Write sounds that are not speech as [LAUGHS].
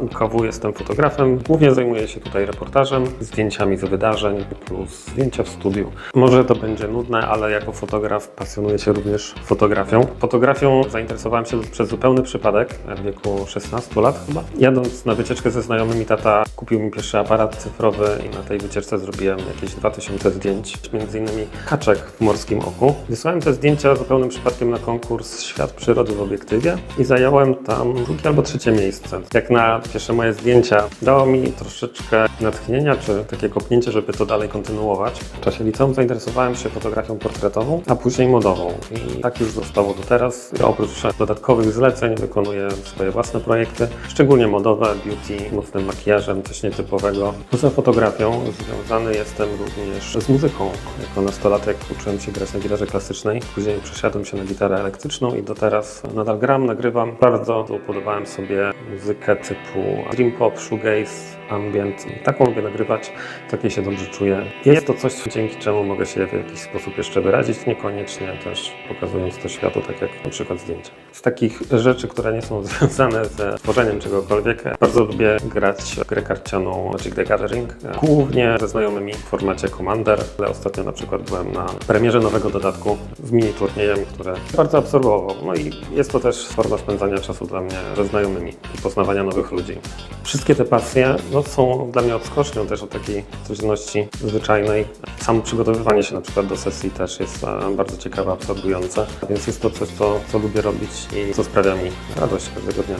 UKW jestem fotografem. Głównie zajmuję się tutaj reportażem, zdjęciami z wydarzeń plus zdjęcia w studiu. Może to będzie nudne, ale jako fotograf pasjonuję się również fotografią. Fotografią zainteresowałem się przez zupełny przypadek w wieku 16 lat chyba. Jadąc na wycieczkę ze znajomymi, tata kupił mi pierwszy aparat cyfrowy i na tej wycieczce zrobiłem jakieś 2000 zdjęć, między innymi kaczek w morskim oku. Wysłałem te zdjęcia zupełnym przypadkiem na konkurs Świat Przyrody w obiektywie i zająłem tam drugie albo trzecie miejsce. Jak na pierwsze moje zdjęcia dało mi troszeczkę natchnienia, czy takie kopnięcie, żeby to dalej kontynuować. W czasie liceum zainteresowałem się fotografią portretową, a później modową. I tak już zostało do teraz. Oprócz dodatkowych zleceń wykonuję swoje własne projekty, szczególnie modowe, beauty, mocnym makijażem, coś nietypowego. Poza fotografią związany jestem również z muzyką. Jako nastolatek uczyłem się grać na gitarze klasycznej, później przesiadłem się na gitarę elektryczną i do teraz nadal gram, nagrywam. Bardzo upodobałem sobie muzykę typu dream pop, shoegaze, ambient. Taką lubię nagrywać, takiej się dobrze czuję. Jest to coś, dzięki czemu mogę się w jakiś sposób jeszcze wyrazić, niekoniecznie też pokazując to światu, tak jak na przykład zdjęcia. Z takich rzeczy, które nie są [LAUGHS] związane ze tworzeniem czegokolwiek, bardzo lubię grać grę karcianą Magic the Gathering, głównie ze znajomymi w formacie Commander, ale ostatnio na przykład byłem na premierze nowego dodatku z mini turniejem, które bardzo absorbował. No i jest to też forma spędzania czasu dla mnie ze znajomymi i poznawania nowych ludzi. Wszystkie te pasje no, są dla mnie odskocznią też od takiej codzienności zwyczajnej. Samo przygotowywanie się na przykład do sesji też jest e, bardzo ciekawe, absorbujące, więc jest to coś, co, co lubię robić i co sprawia mi radość każdego dnia.